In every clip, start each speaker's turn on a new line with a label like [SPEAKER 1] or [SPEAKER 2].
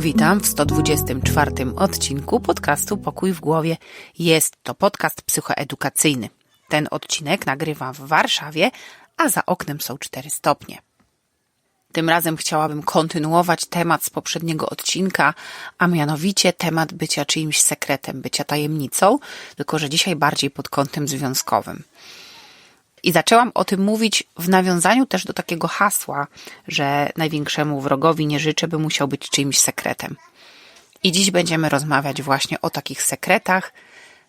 [SPEAKER 1] Witam w 124 odcinku podcastu Pokój w głowie. Jest to podcast psychoedukacyjny. Ten odcinek nagrywam w Warszawie, a za oknem są 4 stopnie. Tym razem chciałabym kontynuować temat z poprzedniego odcinka, a mianowicie temat bycia czyimś sekretem, bycia tajemnicą, tylko że dzisiaj bardziej pod kątem związkowym. I zaczęłam o tym mówić w nawiązaniu też do takiego hasła, że największemu wrogowi nie życzę, by musiał być czyimś sekretem. I dziś będziemy rozmawiać właśnie o takich sekretach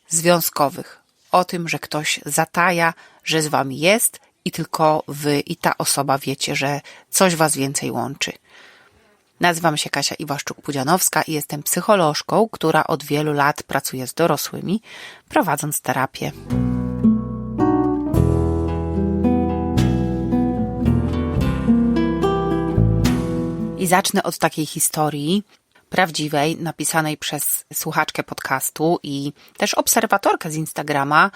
[SPEAKER 1] związkowych. O tym, że ktoś zataja, że z wami jest i tylko wy i ta osoba wiecie, że coś was więcej łączy. Nazywam się Kasia Iwaszczuk-Pudzianowska i jestem psycholożką, która od wielu lat pracuje z dorosłymi, prowadząc terapię. I zacznę od takiej historii prawdziwej, napisanej przez słuchaczkę podcastu i też obserwatorkę z Instagrama,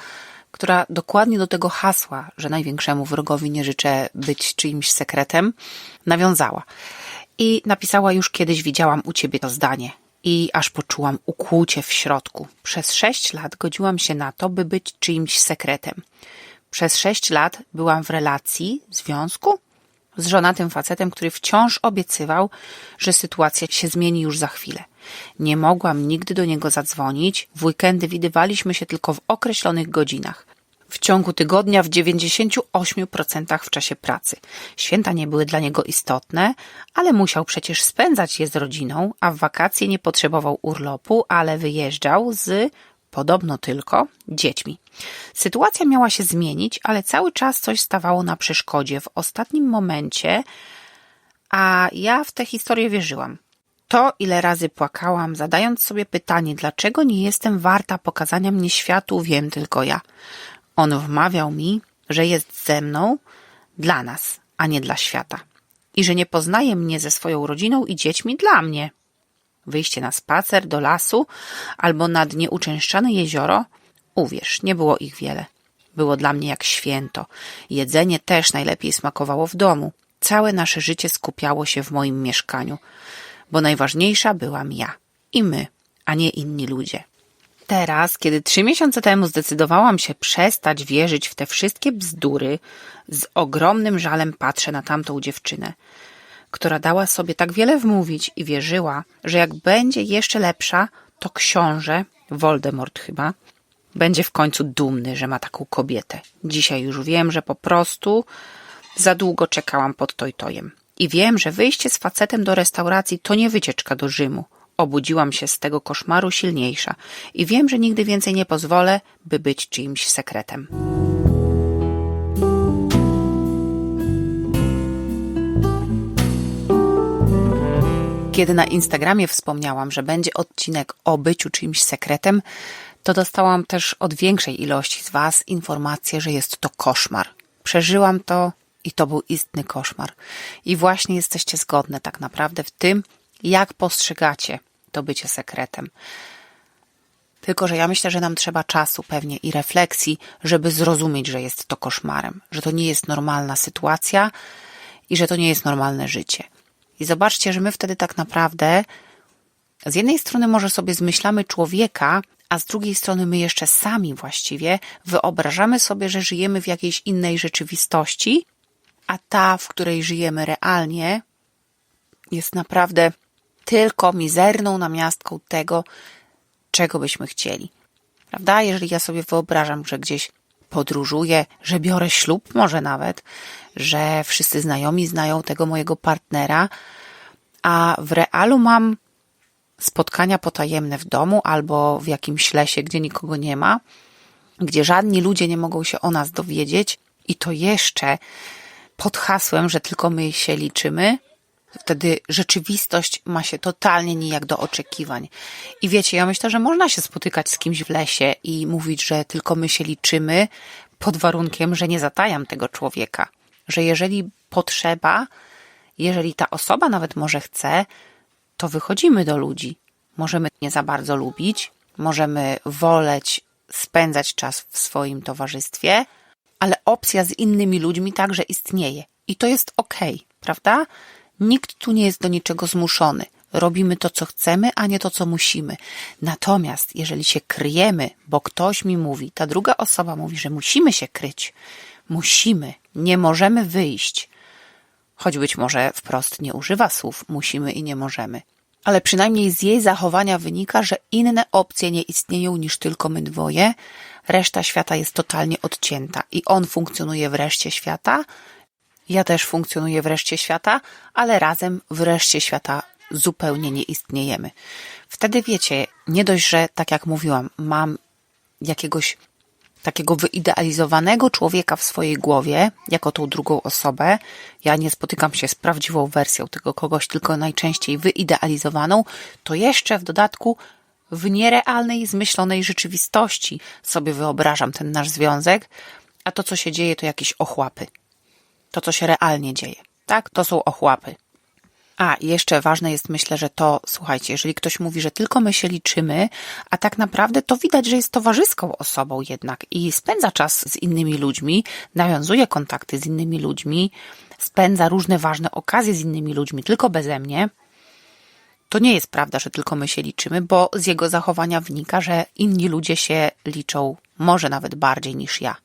[SPEAKER 1] która dokładnie do tego hasła, że największemu wrogowi nie życzę być czyimś sekretem, nawiązała. I napisała już kiedyś widziałam u ciebie to zdanie. I aż poczułam ukłucie w środku. Przez sześć lat godziłam się na to, by być czyimś sekretem. Przez sześć lat byłam w relacji, związku z żonatym facetem, który wciąż obiecywał, że sytuacja się zmieni już za chwilę. Nie mogłam nigdy do niego zadzwonić, w weekendy widywaliśmy się tylko w określonych godzinach. W ciągu tygodnia w 98% w czasie pracy. Święta nie były dla niego istotne, ale musiał przecież spędzać je z rodziną, a w wakacje nie potrzebował urlopu, ale wyjeżdżał z podobno tylko dziećmi. Sytuacja miała się zmienić, ale cały czas coś stawało na przeszkodzie w ostatnim momencie, a ja w tę historię wierzyłam. To, ile razy płakałam, zadając sobie pytanie, dlaczego nie jestem warta pokazania mnie światu, wiem tylko ja. On wmawiał mi, że jest ze mną dla nas, a nie dla świata. I że nie poznaje mnie ze swoją rodziną i dziećmi dla mnie wyjście na spacer do lasu albo nad nieuczęszczane jezioro, uwierz, nie było ich wiele. Było dla mnie jak święto. Jedzenie też najlepiej smakowało w domu. Całe nasze życie skupiało się w moim mieszkaniu, bo najważniejsza byłam ja i my, a nie inni ludzie. Teraz, kiedy trzy miesiące temu zdecydowałam się przestać wierzyć w te wszystkie bzdury, z ogromnym żalem patrzę na tamtą dziewczynę która dała sobie tak wiele wmówić i wierzyła, że jak będzie jeszcze lepsza, to książę, Voldemort chyba, będzie w końcu dumny, że ma taką kobietę. Dzisiaj już wiem, że po prostu za długo czekałam pod tojtojem. I wiem, że wyjście z facetem do restauracji to nie wycieczka do Rzymu. Obudziłam się z tego koszmaru silniejsza i wiem, że nigdy więcej nie pozwolę, by być czyimś sekretem. Kiedy na Instagramie wspomniałam, że będzie odcinek o byciu czyimś sekretem, to dostałam też od większej ilości z Was informację, że jest to koszmar. Przeżyłam to i to był istny koszmar. I właśnie jesteście zgodne tak naprawdę w tym, jak postrzegacie to bycie sekretem. Tylko, że ja myślę, że nam trzeba czasu pewnie i refleksji, żeby zrozumieć, że jest to koszmarem, że to nie jest normalna sytuacja i że to nie jest normalne życie. I zobaczcie, że my wtedy tak naprawdę z jednej strony może sobie zmyślamy człowieka, a z drugiej strony my jeszcze sami właściwie wyobrażamy sobie, że żyjemy w jakiejś innej rzeczywistości, a ta, w której żyjemy realnie, jest naprawdę tylko mizerną namiastką tego, czego byśmy chcieli. Prawda? Jeżeli ja sobie wyobrażam, że gdzieś podróżuję, że biorę ślub, może nawet, że wszyscy znajomi znają tego mojego partnera, a w realu mam spotkania potajemne w domu albo w jakimś lesie, gdzie nikogo nie ma, gdzie żadni ludzie nie mogą się o nas dowiedzieć i to jeszcze pod hasłem, że tylko my się liczymy, wtedy rzeczywistość ma się totalnie nijak do oczekiwań. I wiecie, ja myślę, że można się spotykać z kimś w lesie i mówić, że tylko my się liczymy, pod warunkiem, że nie zatajam tego człowieka. Że jeżeli potrzeba, jeżeli ta osoba nawet może chce, to wychodzimy do ludzi. Możemy nie za bardzo lubić, możemy woleć spędzać czas w swoim towarzystwie, ale opcja z innymi ludźmi także istnieje. I to jest ok, prawda? Nikt tu nie jest do niczego zmuszony. robimy to, co chcemy, a nie to, co musimy. Natomiast jeżeli się kryjemy, bo ktoś mi mówi, ta druga osoba mówi, że musimy się kryć, musimy, nie możemy wyjść, choć być może wprost nie używa słów musimy i nie możemy. Ale przynajmniej z jej zachowania wynika, że inne opcje nie istnieją niż tylko my dwoje, reszta świata jest totalnie odcięta i on funkcjonuje w reszcie świata, ja też funkcjonuję w reszcie świata, ale razem w reszcie świata zupełnie nie istniejemy. Wtedy wiecie, nie dość, że tak jak mówiłam, mam jakiegoś takiego wyidealizowanego człowieka w swojej głowie, jako tą drugą osobę. Ja nie spotykam się z prawdziwą wersją tego kogoś, tylko najczęściej wyidealizowaną, to jeszcze w dodatku w nierealnej, zmyślonej rzeczywistości sobie wyobrażam ten nasz związek, a to, co się dzieje, to jakieś ochłapy. To, co się realnie dzieje. Tak? To są ochłapy. A, jeszcze ważne jest, myślę, że to, słuchajcie, jeżeli ktoś mówi, że tylko my się liczymy, a tak naprawdę to widać, że jest towarzyską osobą jednak i spędza czas z innymi ludźmi, nawiązuje kontakty z innymi ludźmi, spędza różne ważne okazje z innymi ludźmi, tylko beze mnie, to nie jest prawda, że tylko my się liczymy, bo z jego zachowania wynika, że inni ludzie się liczą może nawet bardziej niż ja.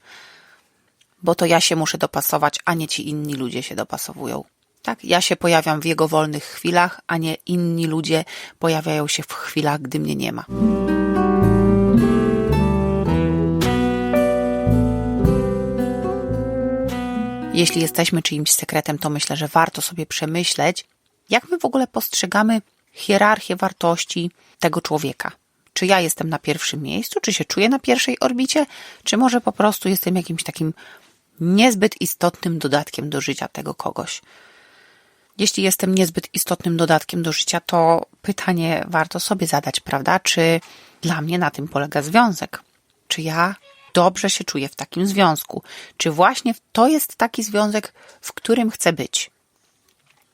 [SPEAKER 1] Bo to ja się muszę dopasować, a nie ci inni ludzie się dopasowują. Tak, ja się pojawiam w jego wolnych chwilach, a nie inni ludzie pojawiają się w chwilach, gdy mnie nie ma. Jeśli jesteśmy czyimś sekretem, to myślę, że warto sobie przemyśleć, jak my w ogóle postrzegamy hierarchię wartości tego człowieka. Czy ja jestem na pierwszym miejscu, czy się czuję na pierwszej orbicie, czy może po prostu jestem jakimś takim niezbyt istotnym dodatkiem do życia tego kogoś. Jeśli jestem niezbyt istotnym dodatkiem do życia, to pytanie warto sobie zadać, prawda? Czy dla mnie na tym polega związek? Czy ja dobrze się czuję w takim związku? Czy właśnie to jest taki związek, w którym chcę być?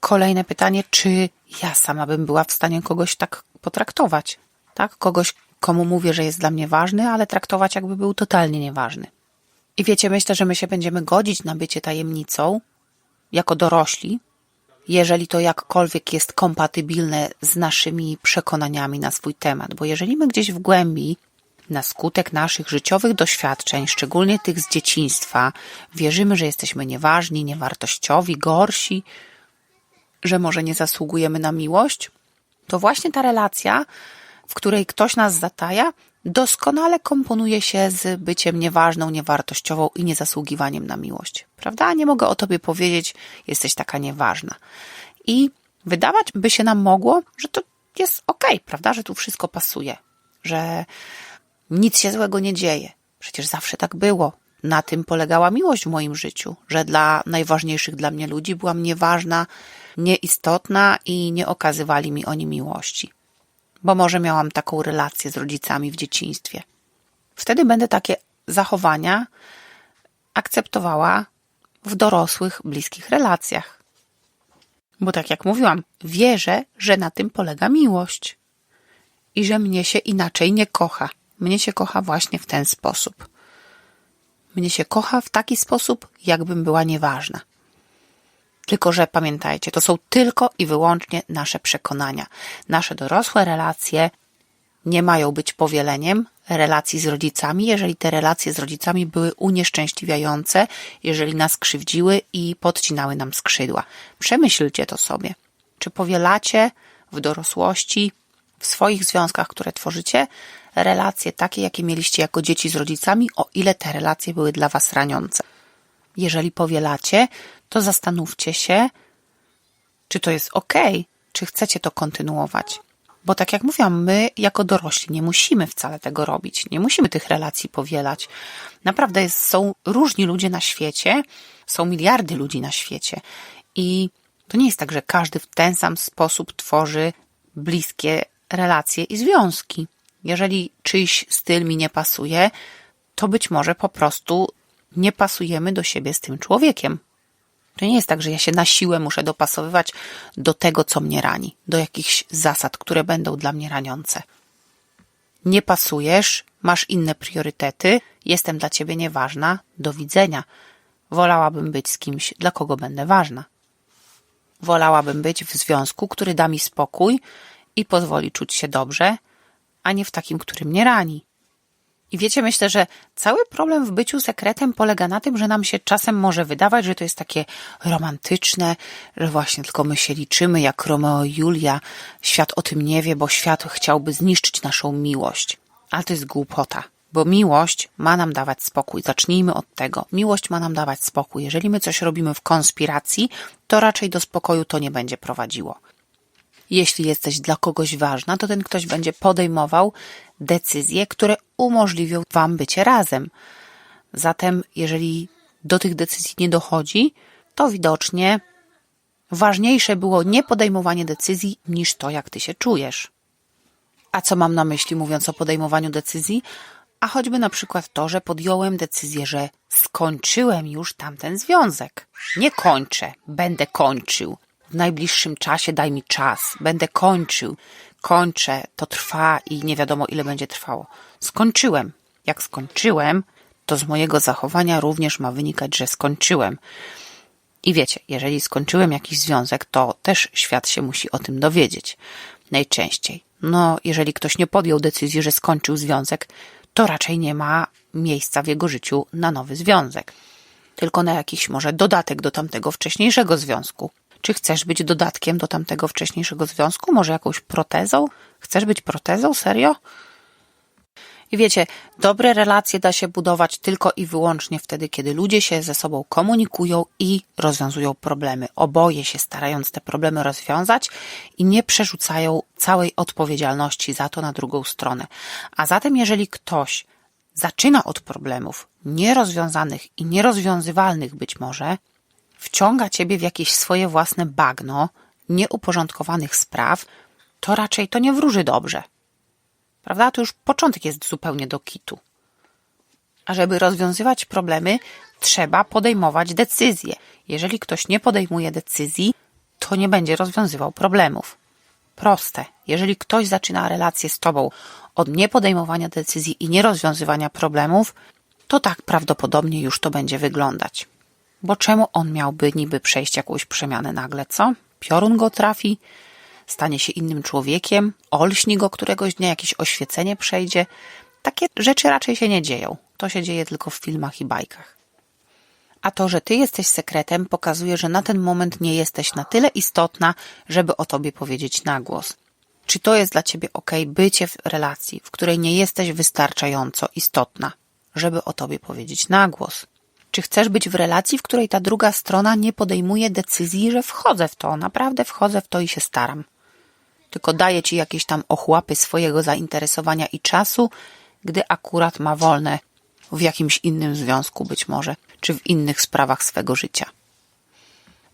[SPEAKER 1] Kolejne pytanie, czy ja sama bym była w stanie kogoś tak potraktować? Tak? Kogoś, komu mówię, że jest dla mnie ważny, ale traktować jakby był totalnie nieważny. I wiecie, myślę, że my się będziemy godzić na bycie tajemnicą jako dorośli, jeżeli to jakkolwiek jest kompatybilne z naszymi przekonaniami na swój temat, bo jeżeli my gdzieś w głębi, na skutek naszych życiowych doświadczeń, szczególnie tych z dzieciństwa, wierzymy, że jesteśmy nieważni, niewartościowi, gorsi, że może nie zasługujemy na miłość, to właśnie ta relacja, w której ktoś nas zataja, doskonale komponuje się z byciem nieważną, niewartościową i niezasługiwaniem na miłość. Prawda? Nie mogę o tobie powiedzieć, jesteś taka nieważna. I wydawać by się nam mogło, że to jest okej, okay, prawda? Że tu wszystko pasuje, że nic się złego nie dzieje. Przecież zawsze tak było. Na tym polegała miłość w moim życiu, że dla najważniejszych dla mnie ludzi byłam nieważna, nieistotna i nie okazywali mi oni miłości bo może miałam taką relację z rodzicami w dzieciństwie. Wtedy będę takie zachowania akceptowała w dorosłych, bliskich relacjach. Bo tak jak mówiłam, wierzę, że na tym polega miłość i że mnie się inaczej nie kocha. Mnie się kocha właśnie w ten sposób. Mnie się kocha w taki sposób, jakbym była nieważna. Tylko, że pamiętajcie, to są tylko i wyłącznie nasze przekonania. Nasze dorosłe relacje nie mają być powieleniem relacji z rodzicami, jeżeli te relacje z rodzicami były unieszczęśliwiające, jeżeli nas krzywdziły i podcinały nam skrzydła. Przemyślcie to sobie. Czy powielacie w dorosłości, w swoich związkach, które tworzycie, relacje takie, jakie mieliście jako dzieci z rodzicami, o ile te relacje były dla Was raniące? Jeżeli powielacie, to zastanówcie się, czy to jest ok, czy chcecie to kontynuować. Bo tak jak mówiłam, my jako dorośli nie musimy wcale tego robić, nie musimy tych relacji powielać. Naprawdę jest, są różni ludzie na świecie, są miliardy ludzi na świecie i to nie jest tak, że każdy w ten sam sposób tworzy bliskie relacje i związki. Jeżeli czyjś styl mi nie pasuje, to być może po prostu nie pasujemy do siebie z tym człowiekiem. To nie jest tak, że ja się na siłę muszę dopasowywać do tego, co mnie rani, do jakichś zasad, które będą dla mnie raniące. Nie pasujesz, masz inne priorytety, jestem dla ciebie nieważna, do widzenia. Wolałabym być z kimś, dla kogo będę ważna. Wolałabym być w związku, który da mi spokój i pozwoli czuć się dobrze, a nie w takim, który mnie rani. I wiecie, myślę, że cały problem w byciu sekretem polega na tym, że nam się czasem może wydawać, że to jest takie romantyczne, że właśnie tylko my się liczymy jak Romeo i Julia. Świat o tym nie wie, bo świat chciałby zniszczyć naszą miłość. Ale to jest głupota, bo miłość ma nam dawać spokój. Zacznijmy od tego. Miłość ma nam dawać spokój. Jeżeli my coś robimy w konspiracji, to raczej do spokoju to nie będzie prowadziło. Jeśli jesteś dla kogoś ważna, to ten ktoś będzie podejmował decyzje, które umożliwią Wam bycie razem. Zatem, jeżeli do tych decyzji nie dochodzi, to widocznie ważniejsze było nie podejmowanie decyzji niż to, jak Ty się czujesz. A co mam na myśli, mówiąc o podejmowaniu decyzji? A choćby na przykład to, że podjąłem decyzję, że skończyłem już tamten związek. Nie kończę, będę kończył w najbliższym czasie daj mi czas, będę kończył, kończę, to trwa i nie wiadomo ile będzie trwało. Skończyłem. Jak skończyłem, to z mojego zachowania również ma wynikać, że skończyłem. I wiecie, jeżeli skończyłem jakiś związek, to też świat się musi o tym dowiedzieć. Najczęściej. No, jeżeli ktoś nie podjął decyzji, że skończył związek, to raczej nie ma miejsca w jego życiu na nowy związek. Tylko na jakiś może dodatek do tamtego wcześniejszego związku. Czy chcesz być dodatkiem do tamtego wcześniejszego związku? Może jakąś protezą? Chcesz być protezą? Serio? I wiecie, dobre relacje da się budować tylko i wyłącznie wtedy, kiedy ludzie się ze sobą komunikują i rozwiązują problemy. Oboje się starając te problemy rozwiązać i nie przerzucają całej odpowiedzialności za to na drugą stronę. A zatem, jeżeli ktoś zaczyna od problemów nierozwiązanych i nierozwiązywalnych być może, wciąga ciebie w jakieś swoje własne bagno nieuporządkowanych spraw, to raczej to nie wróży dobrze. Prawda? To już początek jest zupełnie do kitu. A żeby rozwiązywać problemy, trzeba podejmować decyzje. Jeżeli ktoś nie podejmuje decyzji, to nie będzie rozwiązywał problemów. Proste. Jeżeli ktoś zaczyna relację z tobą od niepodejmowania decyzji i nierozwiązywania problemów, to tak prawdopodobnie już to będzie wyglądać. Bo czemu on miałby niby przejść jakąś przemianę nagle, co? Piorun go trafi, stanie się innym człowiekiem, olśni go któregoś dnia, jakieś oświecenie przejdzie. Takie rzeczy raczej się nie dzieją. To się dzieje tylko w filmach i bajkach. A to, że ty jesteś sekretem, pokazuje, że na ten moment nie jesteś na tyle istotna, żeby o tobie powiedzieć na głos. Czy to jest dla ciebie ok, bycie w relacji, w której nie jesteś wystarczająco istotna, żeby o tobie powiedzieć na głos? Czy chcesz być w relacji, w której ta druga strona nie podejmuje decyzji, że wchodzę w to, naprawdę wchodzę w to i się staram? Tylko daje ci jakieś tam ochłapy swojego zainteresowania i czasu, gdy akurat ma wolne w jakimś innym związku być może, czy w innych sprawach swego życia.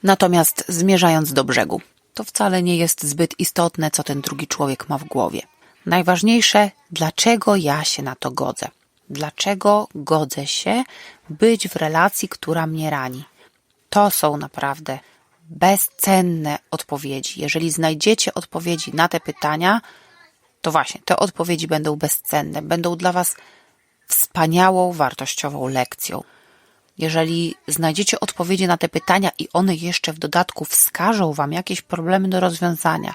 [SPEAKER 1] Natomiast zmierzając do brzegu, to wcale nie jest zbyt istotne, co ten drugi człowiek ma w głowie. Najważniejsze, dlaczego ja się na to godzę dlaczego godzę się być w relacji, która mnie rani. To są naprawdę bezcenne odpowiedzi. Jeżeli znajdziecie odpowiedzi na te pytania, to właśnie te odpowiedzi będą bezcenne, będą dla Was wspaniałą, wartościową lekcją. Jeżeli znajdziecie odpowiedzi na te pytania i one jeszcze w dodatku wskażą Wam jakieś problemy do rozwiązania,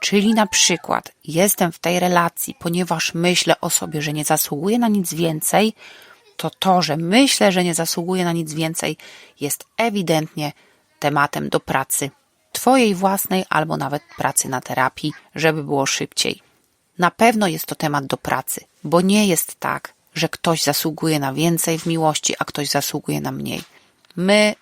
[SPEAKER 1] Czyli na przykład jestem w tej relacji, ponieważ myślę o sobie, że nie zasługuję na nic więcej, to to, że myślę, że nie zasługuję na nic więcej, jest ewidentnie tematem do pracy Twojej własnej albo nawet pracy na terapii, żeby było szybciej. Na pewno jest to temat do pracy, bo nie jest tak, że ktoś zasługuje na więcej w miłości, a ktoś zasługuje na mniej. My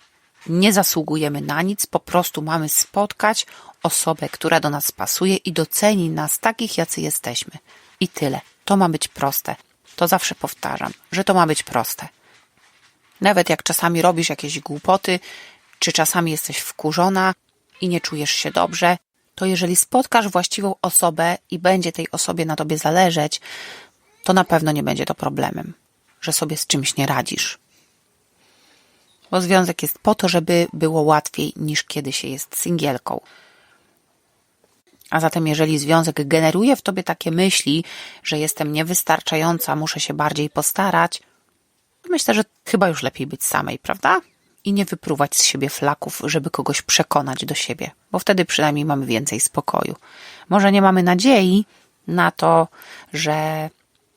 [SPEAKER 1] nie zasługujemy na nic, po prostu mamy spotkać osobę, która do nas pasuje i doceni nas takich, jacy jesteśmy. I tyle. To ma być proste. To zawsze powtarzam, że to ma być proste. Nawet jak czasami robisz jakieś głupoty, czy czasami jesteś wkurzona i nie czujesz się dobrze, to jeżeli spotkasz właściwą osobę i będzie tej osobie na tobie zależeć, to na pewno nie będzie to problemem, że sobie z czymś nie radzisz. Bo związek jest po to, żeby było łatwiej niż kiedy się jest singielką. A zatem, jeżeli związek generuje w tobie takie myśli, że jestem niewystarczająca, muszę się bardziej postarać, myślę, że chyba już lepiej być samej, prawda? i nie wypruwać z siebie flaków, żeby kogoś przekonać do siebie, bo wtedy przynajmniej mamy więcej spokoju. Może nie mamy nadziei na to, że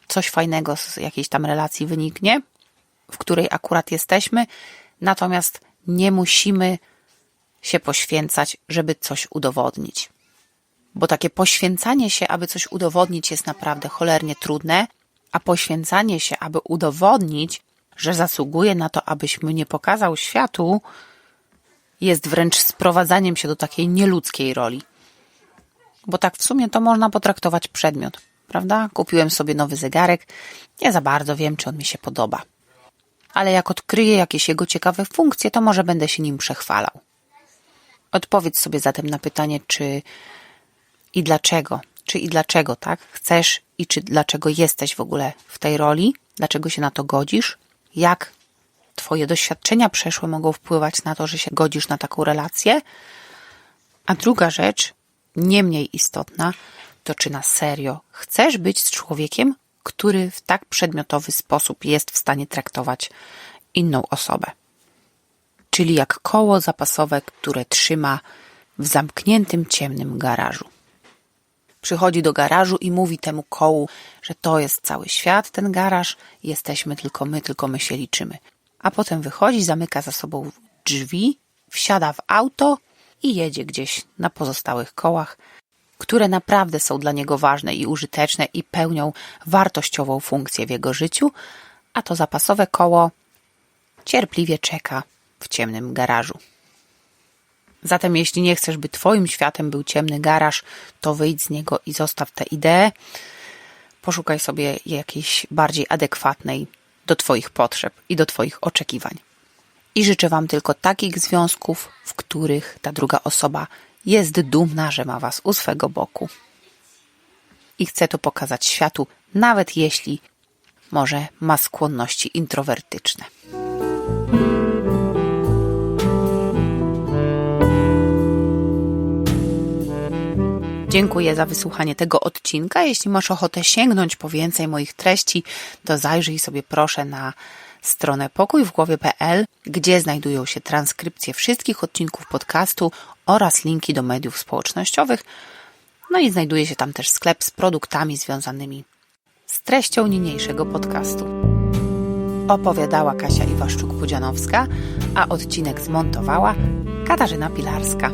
[SPEAKER 1] coś fajnego z jakiejś tam relacji wyniknie, w której akurat jesteśmy, natomiast nie musimy się poświęcać, żeby coś udowodnić. Bo takie poświęcanie się, aby coś udowodnić, jest naprawdę cholernie trudne, a poświęcanie się, aby udowodnić, że zasługuje na to, abyś mnie pokazał światu, jest wręcz sprowadzaniem się do takiej nieludzkiej roli. Bo tak w sumie to można potraktować przedmiot, prawda? Kupiłem sobie nowy zegarek, nie za bardzo wiem, czy on mi się podoba. Ale jak odkryję jakieś jego ciekawe funkcje, to może będę się nim przechwalał. Odpowiedz sobie zatem na pytanie, czy i dlaczego, czy i dlaczego, tak? Chcesz i czy dlaczego jesteś w ogóle w tej roli, dlaczego się na to godzisz, jak Twoje doświadczenia przeszłe mogą wpływać na to, że się godzisz na taką relację. A druga rzecz, nie mniej istotna, to czy na serio chcesz być z człowiekiem, który w tak przedmiotowy sposób jest w stanie traktować inną osobę. Czyli jak koło zapasowe, które trzyma w zamkniętym, ciemnym garażu. Przychodzi do garażu i mówi temu kołu, że to jest cały świat, ten garaż, jesteśmy tylko my, tylko my się liczymy. A potem wychodzi, zamyka za sobą drzwi, wsiada w auto i jedzie gdzieś na pozostałych kołach, które naprawdę są dla niego ważne i użyteczne i pełnią wartościową funkcję w jego życiu, a to zapasowe koło cierpliwie czeka w ciemnym garażu. Zatem jeśli nie chcesz, by twoim światem był ciemny garaż, to wyjdź z niego i zostaw tę ideę. Poszukaj sobie jakiejś bardziej adekwatnej do twoich potrzeb i do twoich oczekiwań. I życzę wam tylko takich związków, w których ta druga osoba jest dumna, że ma was u swego boku. I chce to pokazać światu, nawet jeśli może ma skłonności introwertyczne. Dziękuję za wysłuchanie tego odcinka. Jeśli masz ochotę sięgnąć po więcej moich treści, to zajrzyj sobie proszę na stronę pokójwgłowie.pl, gdzie znajdują się transkrypcje wszystkich odcinków podcastu oraz linki do mediów społecznościowych. No i znajduje się tam też sklep z produktami związanymi z treścią niniejszego podcastu. Opowiadała Kasia Iwaszczuk-Pudzianowska, a odcinek zmontowała Katarzyna Pilarska.